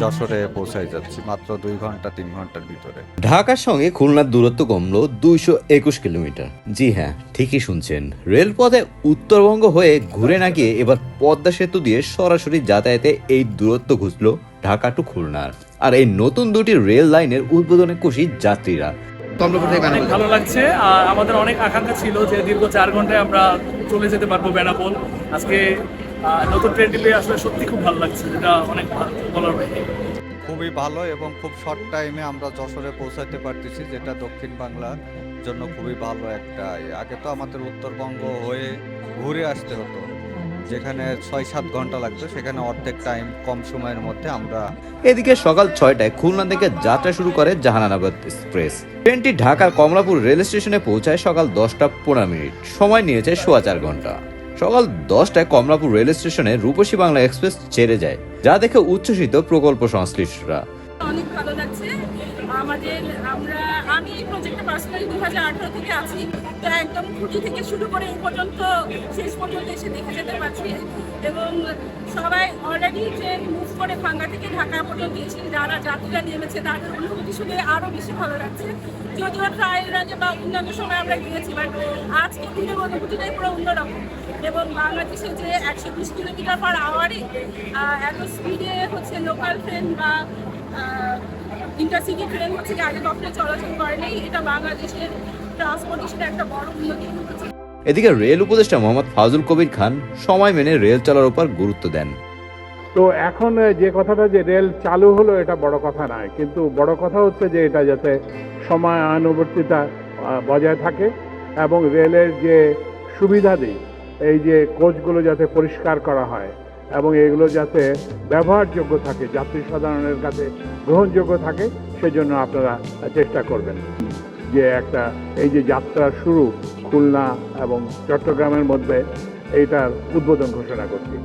যশোরে পৌঁছাই যাচ্ছি মাত্র দুই ঘণ্টা তিন ঘণ্টার ভিতরে। ঢাকার সঙ্গে খুলনার দূরত্ব কমলো দুইশো একুশ কিলোমিটার। জি হ্যাঁ ঠিকই শুনছেন। রেলপথে উত্তরবঙ্গ হয়ে ঘুরে না গিয়ে এবার পদ্মা সেতু দিয়ে সরাসরি যাতায়াতে এই দূরত্ব ঘুষলো ঢাকা টু খুলনার। আর এই নতুন দুটি রেল লাইনের উদ্বোধনে খুশি যাত্রীরা। অনেক ভালো লাগছে। আর আমাদের অনেক আকাঙ্ক্ষা ছিল যে দীর্ঘ চার ঘন্টায় আমরা চলে যেতে পারব বেনাপোল। আজকে নতুন ট্রেনটি পেয়ে আসলে সত্যি খুব ভালো লাগছে এটা অনেক ভালো বলার বাইরে। খুবই ভালো এবং খুব শর্ট টাইমে আমরা যশোরে পৌঁছাতে পারতেছি যেটা দক্ষিণ বাংলার জন্য খুবই ভালো একটা ইয়ে। আগে তো আমাদের উত্তরবঙ্গ হয়ে ঘুরে আসতে হতো যেখানে ছয় সাত ঘণ্টা লাগতো সেখানে অর্ধেক টাইম কম সময়ের মধ্যে আমরা এদিকে সকাল ছয়টায় খুলনা থেকে যাত্রা শুরু করে জাহানাবাদ এক্সপ্রেস। ট্রেনটি ঢাকার কমলাপুর রেল স্টেশনে পৌঁছায় সকাল দশটা পনেরো মিনিট। সময় নিয়েছে সোয়া চার ঘণ্টা। সকাল দশটায় কমলাপুর রেল স্টেশনে রূপসী বাংলা এক্সপ্রেস ছেড়ে যায়, যা দেখে উচ্ছ্বসিত প্রকল্প সংশ্লিষ্টরা। অনেক ভালো লাগছে। আমাদের আমরা, আমি এই প্রজেক্টে পার্সোনালি দু হাজার আঠারো থেকে আছি, তো একদম খুঁটি থেকে শুরু করে এই পর্যন্ত, শেষ পর্যন্ত এসে দেখে যেতে পারছি। এবং সবাই অলরেডি ট্রেন মুভ করে ভাঙ্গা থেকে ঢাকা পর্যন্ত এসে যারা যাত্রীরা নেমেছে, তাদের অনুভূতি শুনে আরও বেশি ভালো লাগছে। যদিও ট্রায়াল রানে বা অন্যান্য সময় আমরা গিয়েছি বাট আজকে দিনের অনুভূতিটাই পুরো অন্যরকম। এবং বাংলাদেশে যে একশো বিশ কিলোমিটার পার আওয়ারে এত স্পিডে হচ্ছে লোকাল ট্রেন বা ইন্টারসিটি ট্রেন হচ্ছে আগে কখনো চলাচল করেনি এটা বাংলাদেশের ট্রান্সপোর্টেশনের একটা বড় উন্নতি হচ্ছে। এদিকে রেল উপদেষ্টা মোহাম্মদ ফাজুল কবির খান সময় মেনে রেল চলার উপর গুরুত্ব দেন। তো এখন যে কথাটা যে রেল চালু হলো এটা বড় কথা নয়। কিন্তু বড় কথা হচ্ছে যে এটা যাতে সময় আনুবর্তিতা বজায় থাকে এবং রেলের যে সুবিধা সুবিধাদি এই যে কোচগুলো যাতে পরিষ্কার করা হয় এবং এগুলো যাতে ব্যবহারযোগ্য থাকে যাত্রী সাধারণের কাছে গ্রহণযোগ্য থাকে, সেজন্য আপনারা চেষ্টা করবেন যে একটা, এই যে যাত্রা শুরু খুলনা এবং চট্টগ্রামের মধ্যে এইটার উদ্বোধন ঘোষণা করছি।